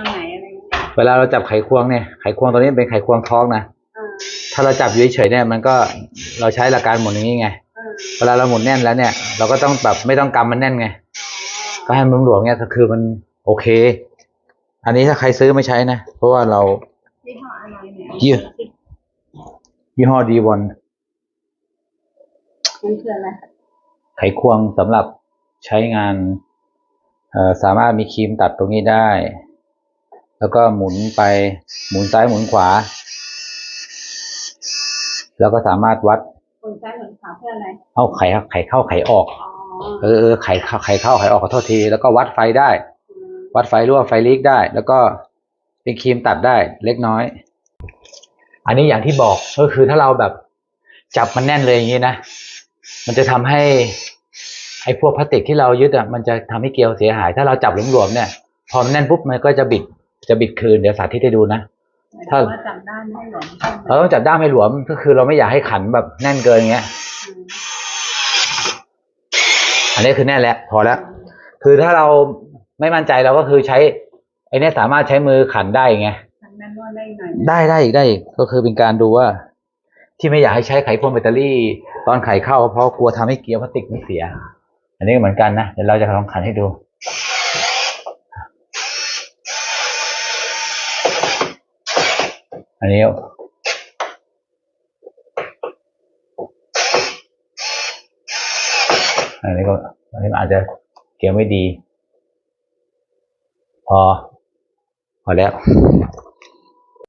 ตรงไหนอะไรอย่างเงี้ยเวลาเราจับไขควงเนี่ยไขควงตัวนี้เป็นไขควงท้องนะอ่าถ้าเราจับอยู่เฉยๆเนี่ยมันก็เราใช้หลักการหมุนอย่างนี้ไง อ่าเวลาเราหมุนแน่นแล้วเนี่ย เราก็ต้องแบบไม่ต้องกำมันแน่นไง ก็ให้มันหลวมๆเนี่ยก็คือมันโอเค อันนี้ถ้าใครซื้อไม่ใช้นะ เพราะว่าเรา ยี่ห้ออะไรเนี่ยยี่ ยี่ห้อดีวอนมันคืออะไรไขควงสำหรับใช้งานเอ่อสามารถมีครีมตัดตรงนี้ได้ แล้วก็หมุนไปหมุนซ้ายหมุนขวา แล้วก็สามารถวัดคนซ้ายคนขวาเพื่ออะไรเอาไขไขเข้าไขออกอ๋อเออเออไขเข้าไขเข้าไขออกขอโทษที แล้วก็วัดไฟได้มวัดไฟรั่วไฟลีกได้ แล้วก็เป็นครีมตัดได้เล็กน้อย อันนี้อย่างที่บอกก็คือถ้าเราแบบจับมันแน่นเลยอย่างนี้นะ มันจะทำให้ไอ้พวกพลาสติกที่เรายึดอะมันจะทำให้เกลียวเสียหาย ถ้าเราจับหลวมๆเนี่ย พอมันแน่นปุ๊บมันก็จะบิด จะบิดคืนเดี๋ยวสาธิตให้ดูนะถ้าว่าจำได้ไม่ให้หลวมใช่ไหมเราต้องจับด้ามให้หลวมก็คือ เราไม่อยากให้ขันแบบแน่นเกินอย่างเงี้ยอืมอันนี้คือแน่นแล้วพอแล้ว คือถ้าเราไม่มั่นใจเราก็คือใช้ไอ้เนี่ยสามารถใช้มือขันได้ไงทำแม่นวดได้หน่อยได้ได้อีกได้อีกก็คือเป็นการดูว่า ที่ไม่อยากให้ใช้ไขควงแบตเตอรี่ ตอนไขเข้าเพราะกลัวทำให้เกียร์พลาสติกมันเสีย อันนี้ก็เหมือนกันนะเดี๋ยวเราจะลองขันให้ดู อันนี้อันนี้ก็อันนี้อาจจะเกี่ยวไม่ดี พอ พอแล้ว